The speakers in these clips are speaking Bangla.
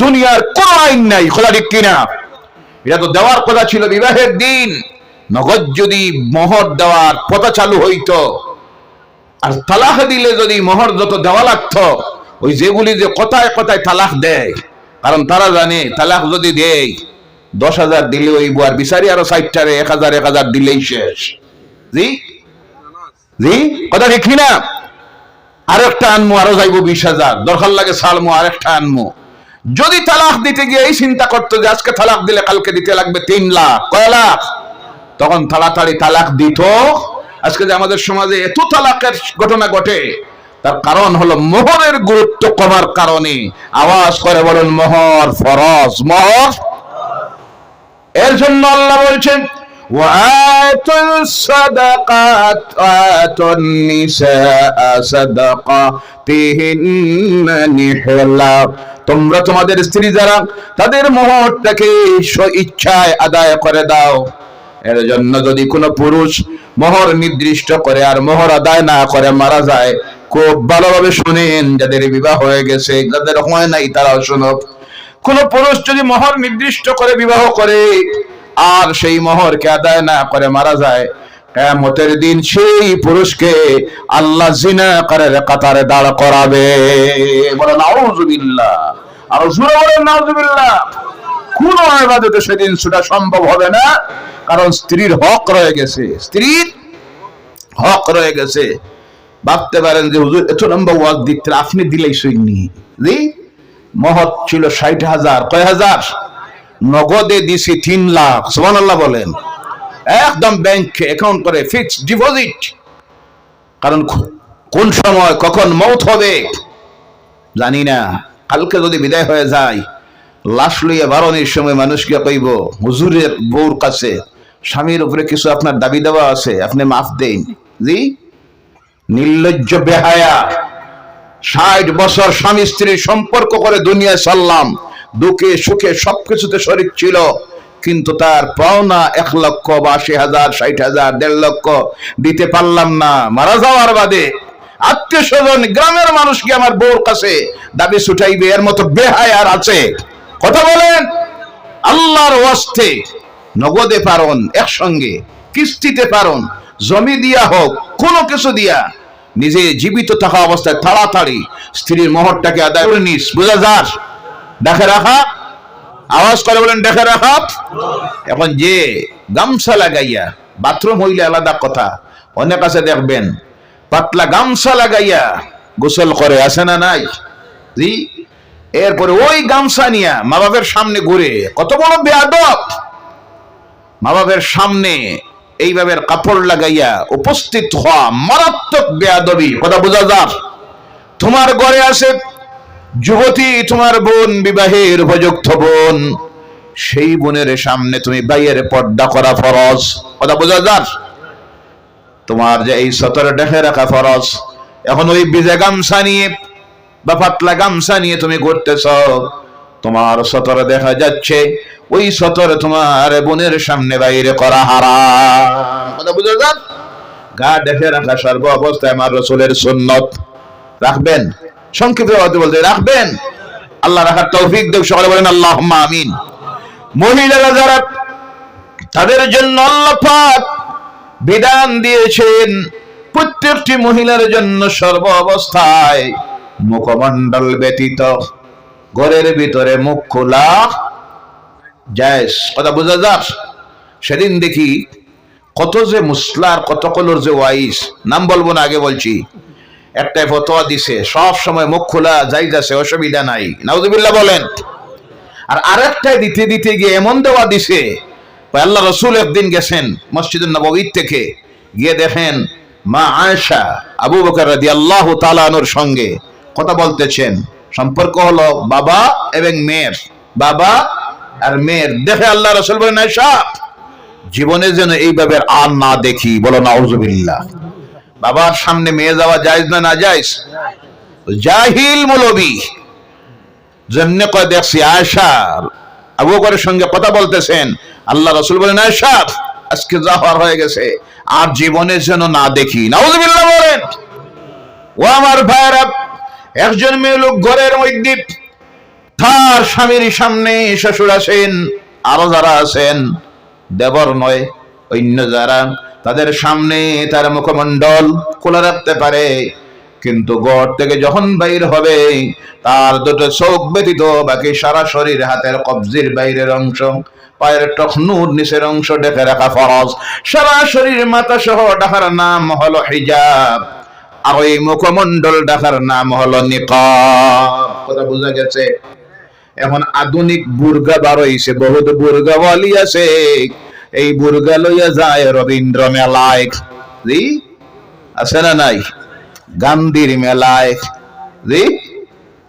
দুনিয়ার কোন আইন নাই, খোলা ঠিক কিনা? এটা তো দেওয়ার কথা ছিল, বিবাহের দিন। নগদ যদি মোহর দেওয়ার পথা চালু হইতো, আর তালাক দিলে যদি মোহর যত দেওয়া লাগতো, ওই যেগুলি যে কথায় কথায় তালাক দেয়, কারণ তারা জানে তালাক যদি দেয়, দশ হাজার দিলে ওই বুয়ার বিচারি আরও ষাটটারে, এক হাজার এক হাজার দিলেই শেষ। জি? জি? কথা ঠিক না আরেকটা আনমু, আরও যাইবো বিশ হাজার। দরকার লাগে সালমু আরেকটা আনমু। যদি তালাক দিতে গিয়ে এই চিন্তা করতো যে আজকে তালাক দিলে কালকে দিতে লাগবে তিন লাখ কয় লাখ তখন তাড়াতাড়ি তালাক দিত আজকে যে আমাদের সমাজে এত তালাকের ঘটনা ঘটে তার কারণ হলো মোহরের গুরুত্ব কমার কারণে আওয়াজ করে বলেন মোহর ফরজ মোহর এর জন্য আল্লাহ বলছেন وآتوا الصدقات آتوا النساء صدقاتهن نحلا তোমরা তোমাদের স্ত্রী যারা, তাদের মোহরটাকে ইচ্ছায় আদায় করে দাও। এর জন্য যদি কোনো পুরুষ মোহর নির্দিষ্ট করে আর মোহর আদায় না করে, মারা যায়, খুব ভালোভাবে শুনেন যাদের বিবাহ হয়ে গেছে, যাদের হয় নাই তারাও শুনুক কোন পুরুষ যদি মোহর নির্দিষ্ট করে বিবাহ করে, আর সেই মোহরকে আদায় না করে, মারা যায় কেমতের দিন সেই পুরুষকে আল্লাহ জিনা করে কাতারে দাঁড় করাবে। বলে নাউজুবিল্লাহ আর জুড়ে বলে নাউজুবিল্লাহ কোন আবাদতে সেদিন সেটা সম্ভব হবে না, কারণ স্ত্রীর হক রয়ে গেছে। স্ত্রীর হক রয়ে গেছে। ভাবতে পারেন যে, হুজুর, এত লম্বা ওয়াজ দিতে আপনি দিলেই সৈনি জি? মহৎ ছিল ষাট হাজার। কয় হাজার? নগদে দিছি তিন লাখ। সুমান আল্লাহ বলেন। একদম ব্যাংক অ্যাকাউন্ট করে ফিক্সড ডিপোজিট কারণ কোন সময় কখন মৌত হবে, জানি না। কালকে যদি বিদায় হয়ে যায়, লাশ লইয়া বারণের সময় মানুষকে কইব, হুজুরের বউর কাছে স্বামীর উপরে কিছু আপনার দাবি দেওয়া আছে, আপনি মাফ দেন। জি? নির্লজ্জ বেহায়া। ষাট বছর স্বামী স্ত্রীর সম্পর্ক করে দুনিয়ায় সাল্লাম দুঃখে সুখে সবকিছুতে শরীর ছিল। কিন্তু তার পাওনা এক লক্ষ বা আশি হাজার, ষাট হাজার, দেড় লক্ষ দিতে পারলাম না। মারা যাওয়ার বাদে আত্মীয় স্বজন গ্রামের মানুষ কি আমার বউর কাছে দাবি ছুটাইবে, এর মতো বেহায় আর আছে। কথা বলেন, আল্লাহর ওয়াস্তে নগদে পারন, একসঙ্গে কিস্তিতে পারন, জমি দিয়া হোক, কোনো কিছু দিয়া নিজে জীবিত থাকা অবস্থায় তাড়াতাড়ি স্ত্রীর মোহরটাকে আদায় করে নিস। বুঝা যাস? দেখে রাখা। আওয়াজ করে বলেন, দেখে রাখা। এখন যে গামছা লাগাইয়া, বাথরুম হইলে আলাদা কথা, অনেক আছে দেখবেন, পাতলা গামছা লাগাইয়া গোসল করে আসে না নাই? জি? এরপরে ওই গামছা নিয়া মা বাবের সামনে ঘুরে, কত বড় বেয়াদব! মা বাবের সামনে এইভাবে কাপড় লাগাইয়া উপস্থিত হওয়া মারাত্মক বেয়াদবি। কথা বোঝা যাক তোমার ঘরে আসে যুবতী, তোমার বোন বিবাহের উপযুক্ত বোন। সেই বোনের সামনে তুমি বাইয়ের পর্দা করা ফরজ। কথা বোঝা যাক তোমার যে এই সতর ডেকে রাখা ফরজ। এখন ওই বিজে গামছা নিয়ে, বা পাতলা গামছা নিয়ে তুমি ঘুরতেছ। তোমার সতরে দেখা যাচ্ছে, ওই সতরে তোমার বোনের সামনে বাইরে করা হারা কথা বুঝে যান গা দেখে রাখা সর্ব অবস্থায় আমার রসুলের সুন্নত। রাখবেন? সংক্ষেপে বলতে বলতে, রাখবেন? আল্লাহ রাখার তৌফিক দেব, সকালে বলেন আল্লাহ আমিন। মহিলারা যারা তাদের জন্য আল্লাহ বিধান দিয়েছেন, প্রত্যেকটি মহিলার জন্য সর্ব অবস্থায় মুখমণ্ডল ব্যতীত, ঘরের ভিতরে মুখ খোলা, জায়েজ। কথা বোঝা যাক? সেদিন দেখি কত যে মুসলার, কত কলোর যে ওয়াইস। নাম বলব না, আগে বলছি। একটাই ফতোয়া দিছে, সব সময় মুখ খোলা যাই যাচ্ছে অসুবিধা নাই। নাউজুবিল্লাহ বলেন। আর আরেকটাই দিতে দিতে গিয়ে এমন দেওয়া দিছে আল্লাহ রসুল একদিন গেছেন মসজিদুল নবীর থেকে, গিয়ে দেখেন মা আয়েশা আবু বকর রাদি আল্লাহ তালানোর সঙ্গে কথা বলতেছেন। সম্পর্ক হলো বাবা এবং মেয়ের, বাবা আর মেয়ের। দেখে আল্লাহ রসুল বলেন, আয়েশা, জীবনে যেন এইভাবে আর না দেখি, বলো নাউজুবিল্লাহ। বাবার সামনে মেয়ে যাওয়া জায়েজ না না জায়েজ? জাহিল মৌলবী। যেমনি কয় দেখছি আয়সা আবু বকরের সঙ্গে কথা বলতেছেন, আল্লাহ রসুল বলেন আয়সা আজকে যা হয়ে গেছে, আর জীবনে যেন না দেখি। নাউজুবিল্লাহ বলেন, ও আমার ভাইরা একজন মেয়ে লোক ঘরের মধ্যে, তার স্বামীর সামনে শ্বশুর আছেন, আরও যারা আছেন, দেবর নয়, অন্য যারা তাদের সামনে তার মুখমণ্ডল খোলা রাখতে পারে। কিন্তু গড় থেকে যখন বাইর হবে, তার দুটো চোখ ব্যতীত বাকি সারা শরীর হাতের কবজির বাইরের অংশ, পায়ের টখনুর নিচের অংশ ডেকে রাখা ফরজ। সারা শরীর মাথা সহ ডাকার নাম হলো হিজাব, আর ওই মুখমণ্ডল ডাকার নাম হলো নিকাব। কথা বোঝা গেছে? এখন আধুনিক বুর্গা বার হইছে বহুত বুর্গা বলি আছে। এই বুর্গা লইয়া যায় রবীন্দ্র মেলায়। জি? আছে না নাই? গান্ধীর মেলায়। জি?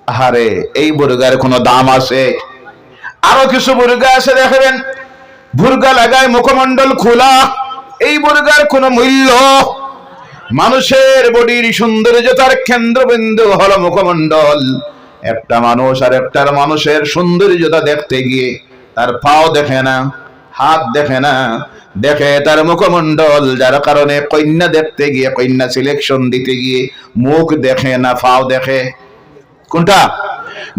আরে এই বুর্গার কোনো দাম আছে? আরও কিছু বুর্গা আছে, দেখবেন। বুর্গা লাগায় মুখমণ্ডল খোলা। এই বুর্গার কোনো মূল্য? মানুষের বডির সৌন্দর্যতার কেন্দ্রবিন্দু হলো মুখমণ্ডল। একটা মানুষ আর একটার মানুষের সৌন্দর্যতা দেখতে গিয়ে তার পাও দেখে না। হাত দেখে না, দেখে তার মুখমণ্ডল, যার কারণে কন্যা দেখতে গিয়ে, কন্যা সিলেকশন দিতে গিয়ে মুখ দেখে না ফাও দেখে। কোনটা?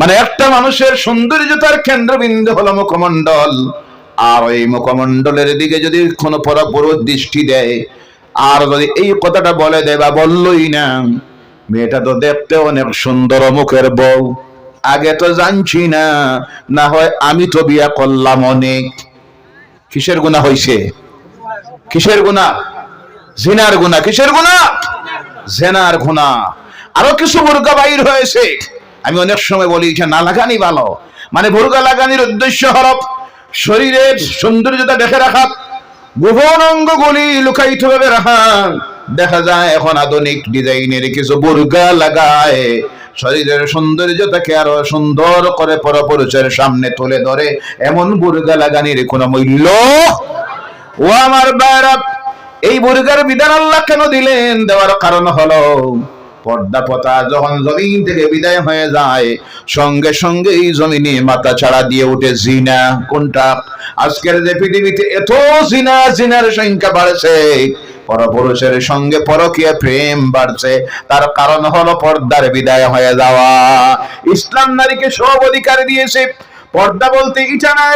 মানে একটা মানুষের সৌন্দর্যতার কেন্দ্রবিন্দু হলো মুখমণ্ডল। আর ওই মুখমণ্ডলের দিকে যদি কোনো পরপুর দৃষ্টি দেয়, আর যদি এই কথাটা বলে দেয়, বা বললই না, মেয়েটা তো দেখতে অনেক সুন্দর মুখের বউ। আগে তো জানছি না না হয় আমি তো বিয়া করলাম অনেক। কিসের গুণা হইছে? কিসের গুণা জিনার গুণা কিসের গুণা জেনার গুণা আরও কিছু বোরকা বাইর হয়েছে। আমি অনেক সময় বলি যে না লাগানি ভালো। মানে বোরকা লাগানির উদ্দেশ্য হল শরীরের সৌন্দর্যতা দেখে রাখা। গোপন অঙ্গগুলি লুকায়িত ভাবে রাখা। দেখা যায় এখন আধুনিক ডিজাইনের কিছু বোরকা লাগায়। শরীরের সৌন্দর্যতাকে আরও সুন্দর করে পরপরিচয়ের সামনে তুলে ধরে, এমন বুর্গা লাগানির কোনো মূল্য? ও আমার বাইরা এই বুর্গার বিধান আল্লাহ কেন দিলেন? দেওয়ার কারণ হলো পর্দা পতা যখন জমিন থেকে বিদায় হয়ে যায়, সঙ্গে সঙ্গে এই জমিনে মাথা ছাড়া দিয়ে উঠে জিনা। কোনটা? আজকের যে পৃথিবীতে এত জিনা, জিনার সংখ্যা বাড়ছে, পরপুরুষের সঙ্গে পরকীয় প্রেম বাড়ছে। তার কারণ হলো পর্দার বিদায় হয়ে যাওয়া। ইসলাম নারীকে সব অধিকার দিয়েছে। পর্দা বলতে ইটা না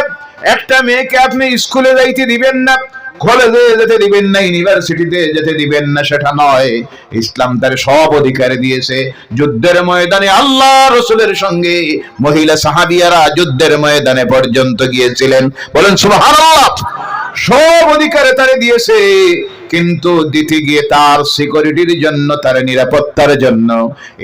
একটা মেয়েকে আপনি স্কুলে যাইতে দিবেন না। কলেজে যেতে দিবেন না ইউনিভার্সিটিতে যেতে দিবেন না, সেটা নয়। ইসলাম তার সব অধিকার দিয়েছে। যুদ্ধের ময়দানে আল্লাহ রসুলের সঙ্গে মহিলা সাহাবিয়ারা যুদ্ধের ময়দানে পর্যন্ত গিয়েছিলেন। বলেন সব অধিকারে তারে দিয়েছে। কিন্তু দিতে গিয়ে তার সিকিউরিটির জন্য, তার নিরাপত্তার জন্য।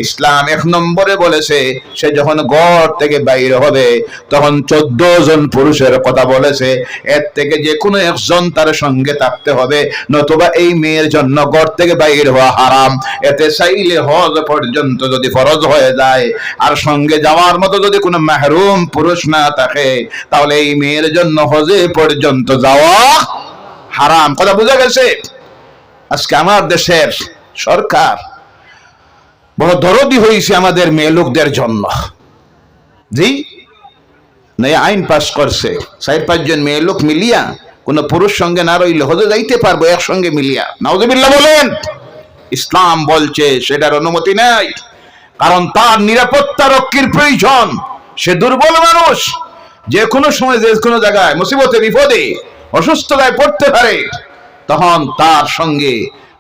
ইসলাম এক নম্বরে বলেছে, সে যখন গড় থেকে বাইর হবে, তখন চোদ্দ জন পুরুষের কথা বলেছে। এর থেকে যে কোনো একজন তার সঙ্গে থাকতে হবে, নতুবা এই মেয়ের জন্য গড় থেকে বাইর হওয়া হারাম। এতে চাইলে হজ পর্যন্ত যদি ফরজ হয়ে যায়, আর সঙ্গে যাওয়ার মতো যদি কোনো মাহরুম পুরুষ না থাকে, তাহলে এই মেয়ের জন্য হজে পর্যন্ত যাওয়া হারাম। কথা বোঝা গেছে? আজকে আমার দেশের সরকার বড় দরদি হয়েছে আমাদের মেয়ে লোকদের জন্য। জি? না এই আইন পাস করছে। চার পাঁচজন মেয়ে লোক মিলিয়া কোন পুরুষ সঙ্গে না রইলে হতে যাইতে পারব, একসঙ্গে মিলিয়া। নাউজুবিল্লাহ বলেন, ইসলাম বলছে সেটার অনুমতি নেই, কারণ তার নিরাপত্তা রক্ষীর প্রয়োজন। সে দুর্বল মানুষ, যে কোনো সময় যে কোনো জায়গায় মুসিবতে, বিপদে অসুস্থতায় পড়তে পারে, তখন তার সঙ্গে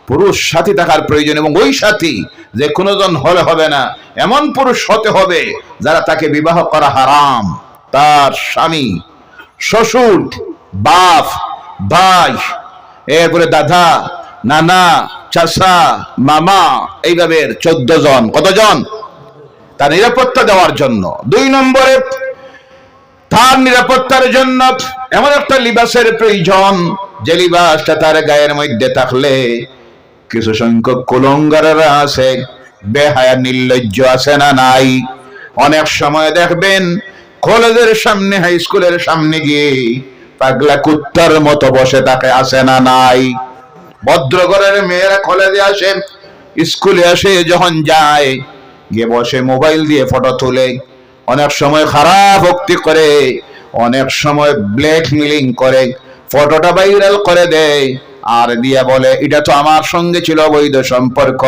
পুরুষ সাথী থাকার প্রয়োজন এবং ওই সাথী যে কোনো জন হলে হবে না, এমন পুরুষ হতে হবে যারা তাকে বিবাহ করা হারাম। তার স্বামী, শ্বশুর, বাপ, ভাই, এরপরে দাদা, নানা চাষা মামা, এইভাবে চোদ্দ জন কতজন তার নিরাপত্তা দেওয়ার জন্য। দুই নম্বরে তার নিরাপত্তার জন্য এমন একটা লিবাসের প্রয়োজন, যে লিবাসটা তার গায়ের মধ্যে থাকলে কিছু সংখ্যক কুলঙ্গারেরা আছে, বেহায়া, নির্লজ্জ আছে না নাই? অনেক সময় দেখবেন, কলেজের সামনে, হাই স্কুলের সামনে গিয়ে পাগলা কুত্তার মতো বসে তাকে আসে না নাই? ভদ্রঘরের মেয়েরা কলেজে আসে, স্কুলে আসে, যখন যায়, গিয়ে বসে মোবাইল দিয়ে ফটো তুলে। অনেক সময় খারাপ ভক্তি করে, অনেক সময় ব্ল্যাকমেলিং করে, ফটোটা ভাইরাল করে দেয়, আর দিয়া বলে, এটা তো আমার সঙ্গে ছিল বৈধ সম্পর্ক।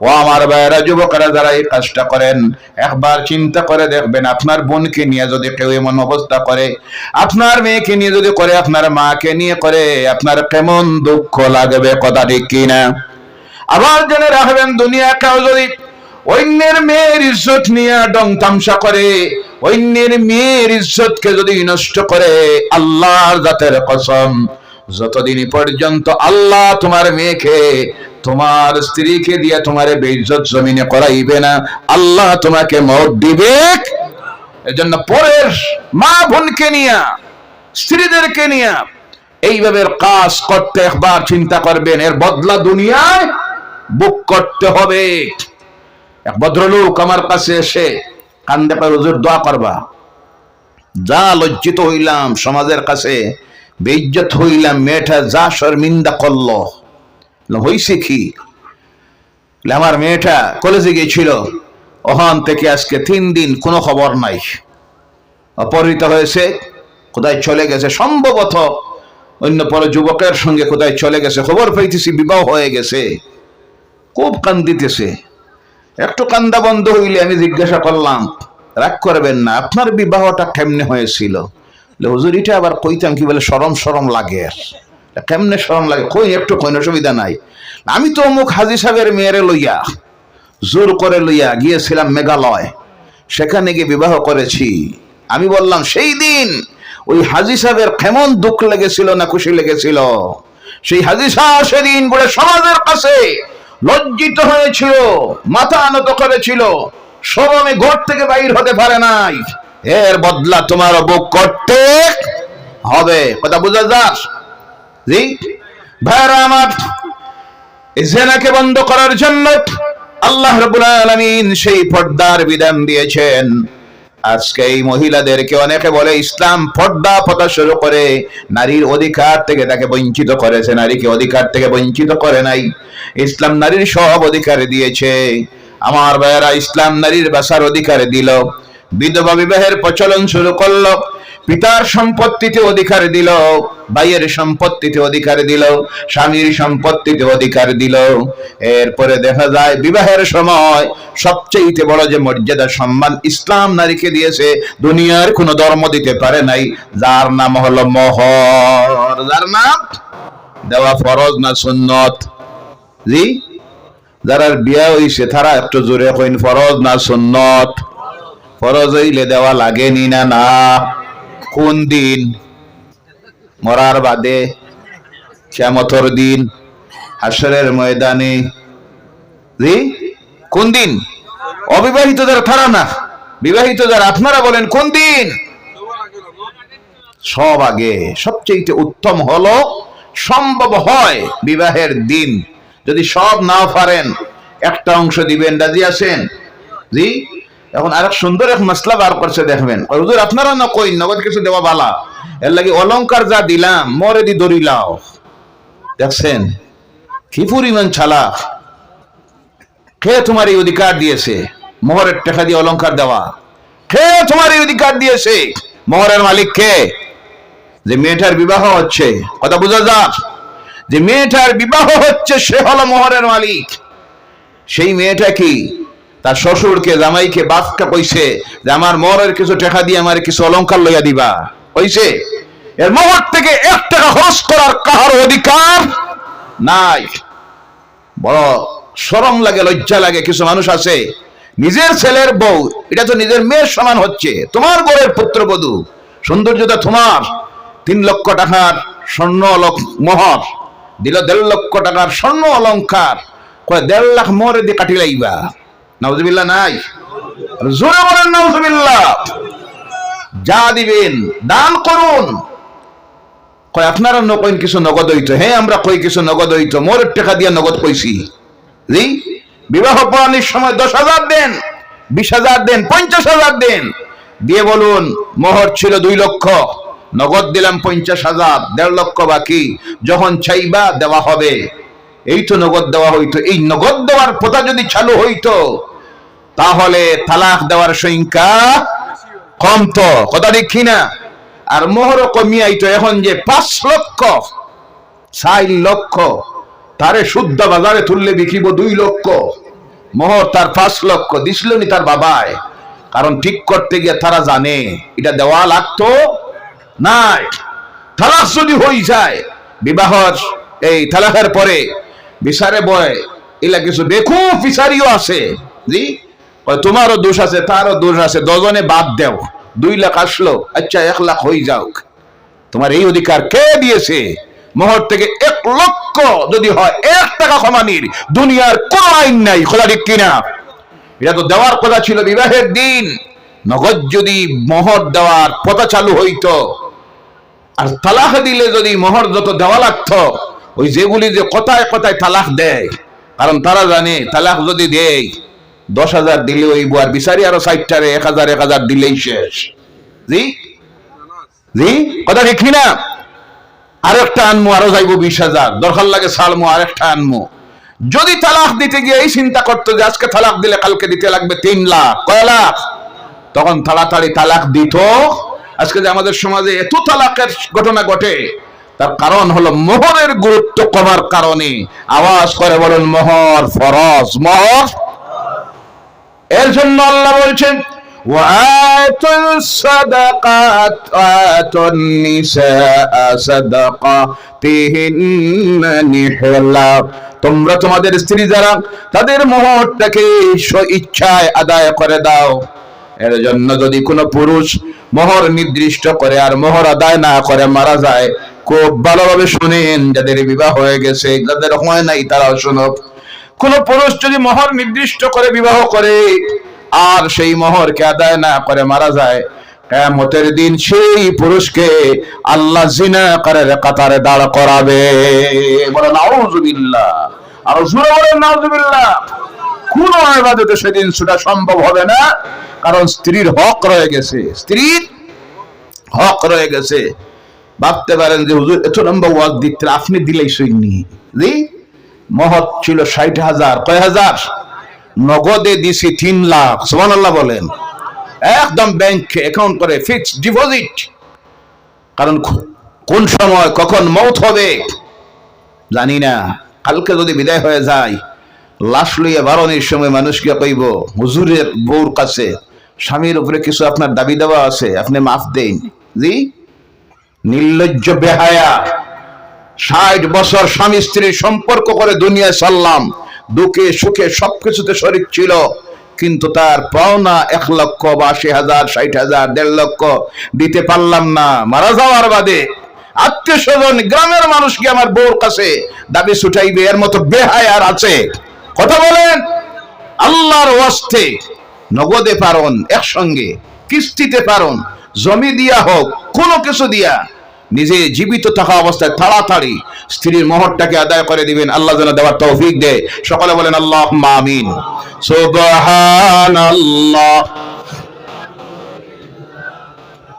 ও আমার ভাইয়েরা, যুবকরা যারা এই কাজটা করেন, একবার চিন্তা করে দেখবেন, আপনার বোনকে নিয়ে যদি কেউ এমন অবস্থা করে, আপনার মেয়েকে নিয়ে যদি করে, আপনার মাকে নিয়ে করে, আপনার কেমন দুঃখ লাগবে কথা কিনা আবার জেনে রাখবেন দুনিয়া কেউ যদি অন্যের মেয়ের ইজ্জত নিয়ে ডং তামসা করে, অন্যের মেয়ের ইজ্জতকে যদি নষ্ট করে, আল্লাহর জাতের কসম, যতদিন পর্যন্ত আল্লাহ তোমার মেয়েকে, তোমার স্ত্রীকে দিয়ে তোমার বেইজ্জত জমিনে করাইবে না, আল্লাহ তোমাকে মত দিবে। এজন্য পরের মা বোনকে নিয়া, স্ত্রীদেরকে নিয়া, এইভাবে কাজ করতে একবার চিন্তা করবেন, এর বদলা দুনিয়ায় বুক করতে হবে। এক ভদ্রলোক আমার কাছে এসে কান্দে পায় দোয়া করবা যা লজ্জিত হইলাম, সমাজের কাছে বেইজ্জত হইলাম, মেয়েটা যা শর্মিন্দা করল। হইছে কি? আমার মেয়েটা কলেজে গিয়েছিল, ওখান থেকে আজকে তিন দিন কোনো খবর নাই। অপহৃত হয়েছে, কোথায় চলে গেছে? সম্ভবত অন্য পর যুবকের সঙ্গে কোথায় চলে গেছে? খবর পাইতেছি, বিবাহ হয়ে গেছে। খুব কান্দিতেছে। একটু কান্দা বন্ধ হইলে আমি জিজ্ঞাসা করলাম, রাগ করবেন না, আপনার বিবাহটা কেমনে হয়েছিল? হুজুর, এটা আবার কইতাম কি বলে, সরম সরম লাগে কেমনে সরম লাগে? কই, একটু কোন অসুবিধা নাই। আমি তো অমুক হাজি সাহেবের মেয়েরে লইয়া, জোর করে লইয়া গিয়েছিলাম মেঘালয়। সেখানে গিয়ে বিবাহ করেছি। আমি বললাম, সেই দিন ওই হাজি সাহেবের কেমন দুঃখ লেগেছিল না খুশি লেগেছিল? সেই হাজি সাহেব সেদিন বলে, সমাজের কাছে লজ্জিত হয়েছিল, মাথা আনত করেছিল। সরমে ঘর থেকে বাইর হতে পারে নাই। এর বদলা তোমার বুক করতে হবে। কথা বুঝা যাস ভাইরা আমার জেনাকে বন্ধ করার জন্য আল্লাহ রাব্বুল আলামিন সেই পর্দার বিধান দিয়েছেন। আজকে এই মহিলাদেরকে অনেকে বলে ইসলাম পর্দা পতা শুরু করে, নারীর অধিকার থেকে তাকে বঞ্চিত করেছে, নারীকে অধিকার থেকে বঞ্চিত করে নাই। ইসলাম নারীর সব অধিকার দিয়েছে। আমার ভাইয়েরা, ইসলাম নারীর বাসার অধিকার দিল। বিধবা বিবাহের প্রচলন শুরু করল। পিতার সম্পত্তিতে অধিকার দিল, ভাইয়ের সম্পত্তিতে অধিকার দিল, স্বামীর সম্পত্তিতে অধিকার দিল। এরপরে দেখা যায়, বিবাহের সময় সবচেয়ে বড় যে মর্যাদা, সম্মান ইসলাম নারীকে দিয়েছে, দুনিয়ার কোনো ধর্ম দিতে পারে নাই। যার নাম হলো মহর। যার নাম? দেওয়া ফরজ না সুন্নত? জি? যারা বিয়া হইছে, তারা একটু জোরে কইন, ফরজ না সুন্নত? ফরজ হইলে দেওয়া লাগেনি না না? কোন দিন? মরার বাদে শ্যামতর দিন হাসরের ময়দানে। কোন দিন? অবিবাহিত যারা তারা না বিবাহিত যারা আপনারা বলেন কোন দিন? সব আগে। সবচেয়ে উত্তম হলো সম্ভব হয় বিবাহের দিন। যদি সব না পারেন, একটা অংশ দিবেন, রাজি আছেন? জি? এখন আরেক সুন্দর এক মশলা বার করছে দেখবেন। হুজুর, আপনারা না কই নগদ কিছু দেওয়া বালা। এর লাগি অলংকার যা দিলাম, মরে দি দরিলাও দেখছেন? কি পরিমাণ ছালা কে তোমার এই অধিকার দিয়েছে? মোহরের টাকা দিয়ে অলংকার দেওয়া। কে তোমার এই অধিকার দিয়েছে? মোহরের মালিক কে? যে মেয়েটার বিবাহ হচ্ছে। কথা বোঝা যাক। যে মেয়েটার বিবাহ হচ্ছে সে হলো মোহরের মালিক। সেই মেয়েটা কি? তার শ্বশুরকে, জামাইকে, বাপকে কইছে যে, আমার মরের কিছু টাকা দিয়ে আমার কিছু অলংকার লইয়া দিবা। কইছে, এর মোহর থেকে এক টাকা খরচ করার কাহার অধিকার নাই। বড় সরম লাগে, লজ্জা লাগে, কিছু মানুষ আছে, নিজের ছেলের বউ, এটা তো নিজের মেয়ের সমান হচ্ছে, তোমার বউয়ের পুত্রবধূ সৌন্দর্যতা তোমার, তিন লক্ষ টাকার স্বর্ণ মোহর, দিল দেড় লক্ষ টাকার স্বর্ণ অলংকার, কয় দেড় লাখ মোহরে দিয়ে কাটি লাইবা। নাউজুবিল্লাহ নাই। জোরে বলেন নাউজুবিল্লাহ। যা দিবেন, দান করুন। কয়, আপনারা কিছু নগদ হ্যাঁ আমরা কই কিছু নগদ মোর টাকা দিয়ে নগদ কইছি। জি? বিবাহ পড়ানির সময় দশ হাজার দেন, বিশ হাজার দেন, পঞ্চাশ হাজার দেন। দিয়ে বলুন, মোহর ছিল দুই লক্ষ, নগদ দিলাম পঞ্চাশ হাজার, দেড় লক্ষ বাকি। যখন চাইবা দেওয়া হবে। এই তো নগদ দেওয়া হইতো। এই নগদ দেওয়ার প্রথা যদি চালু হইতো, তাহলে তালাক দেওয়ার সংখ্যা কমতো কথা ঠিক কিনা? আর মোহরও কমিয়ে আইতো এখন যে পাঁচ লক্ষ, চার লক্ষ, তারে শুদ্ধ বাজারে তুললে বিকিব দুই লক্ষ। মোহর তার পাঁচ লক্ষ দিছিল নি তার বাবায় কারণ ঠিক করতে গিয়ে তারা জানে, এটা দেওয়া লাগতো নাই। তালাক যদি হয়ে যায়, বিবাহর এই তালাকের পরে বিচারে বয়, এলা কিছু দেখো ফিসারিও আছে। জি? তোমারও দোষ আছে, তারও দোষ আছে দজনে বাদ দেও। দুই লাখ আসলো আচ্ছা এক লাখ হয়ে যাওক। তোমার এই অধিকার কে দিয়েছে? মোহর থেকে এক লক্ষ যদি হয়, এক টাকা ক্ষমানির দুনিয়ার কোন আইন নাই, খোলা ঠিক কিনা? এটা তো দেওয়ার কথা ছিল বিবাহের দিন। নগদ যদি মোহর দেওয়ার পথা চালু হইতো, আর তালাক দিলে যদি মোহর যত দেওয়া লাগতো ওই যেগুলি যে কথায় কথায় তালাক দেয়, কারণ তারা জানে তালাক যদি দেয়, দশ হাজার দিলে ওই বুয়ার বিচারি আরও ষাটটারে, এক হাজার এক হাজার দিলেই শেষ। জি? জি? কথা ঠিক না আরেকটা আনমু, আরও যাইবো বিশ হাজার। দরকার লাগে সালমু, আরেকটা আনমু। যদি তালাক দিতে গিয়ে এই চিন্তা করতো যে আজকে তালাক দিলে কালকে দিতে লাগবে তিন লাখ, কয় লাখ? তখন তাড়াতাড়ি তালাক দিত। আজকে যে আমাদের সমাজে এত তালাকের ঘটনা ঘটে তার কারণ হলো মোহরের গুরুত্ব কমার কারণে আওয়াজ করে বলেন মোহর ফরজ মোহর এর জন্য আল্লাহ বলছেন وآتوا الصدقات وآتوا النساء صدقاتهن نحلا তোমরা তোমাদের স্ত্রী যারা তাদের মোহরটাকে স্ব ইচ্ছায় আদায় করে দাও এর জন্য যদি কোনো পুরুষ মোহর নির্দিষ্ট করে আর মোহর আদায় না করে মারা যায় খুব ভালোভাবে শুনেন, যাদের বিবাহ হয়ে গেছে, যাদের হয় নাই তারাও শুনুক। কোন পুরুষ যদি মোহর নির্দিষ্ট করে বিবাহ করে, আর সেই মোহরকে আদায় না করে মারা যায় কেমতের দিন সেই পুরুষকে আল্লাহ জিনা করে কাতারে দাঁড় করাবে। বলে নাউজুবিল্লাহ আর জোরে বলে নাউজুবিল্লাহ কোন আবাদতে সেদিন সেটা সম্ভব হবে না, কারণ স্ত্রীর হক রয়ে গেছে। স্ত্রীর হক রয়ে গেছে। ভাবতে পারেন যে, হুজুর, এত লম্বা ওয়াজ দিতে আপনি দিলেই সৈনি জি? মহৎ ছিল ষাট হাজার। কয় হাজার? নগদে দিছি তিন লাখ। সুমান আল্লাহ বলেন। একদম ব্যাংকে অ্যাকাউন্ট করে ফিক্সড ডিপোজিট কারণ কোন সময় কখন মৌত হবে? জানি না। কালকে যদি বিদায় হয়ে যায়, লাশ লইয়া বারণের সময় মানুষকে কইব, হুজুরের বউর কাছে স্বামীর উপরে কিছু আপনার দাবি দেওয়া আছে, আপনি মাফ দেন। জি? নির্লজ্জ বেহায়া। ষাট বছর স্বামী স্ত্রীর সম্পর্ক করে দুনিয়ায় সাল্লাম দুঃখে সুখে সবকিছুতে শরিক ছিল। কিন্তু তার পাওনা এক লক্ষ বা আশি হাজার, ষাট হাজার, দেড় লক্ষ দিতে পারলাম না। মারা যাওয়ার বাদে আত্মীয় স্বজন গ্রামের মানুষ কি আমার বউর কাছে দাবি ছুটাইবে? এর মতো বেহায় আর আছে। কথা বলেন, আল্লাহর ওয়াস্তে নগদে পারন, একসঙ্গে কিস্তিতে পারন জমি দিয়া হোক, কোনো কিছু দিয়া, নিজে জীবিত থাকা অবস্থায় তাড়াতাড়ি স্ত্রীর মোহরটাকে আদায় করে দিবেন। আল্লাহ যেন দেওয়ার তৌফিক দেয়। সকলে বলেন আল্লাহ মামিন সুবহানাল্লাহ।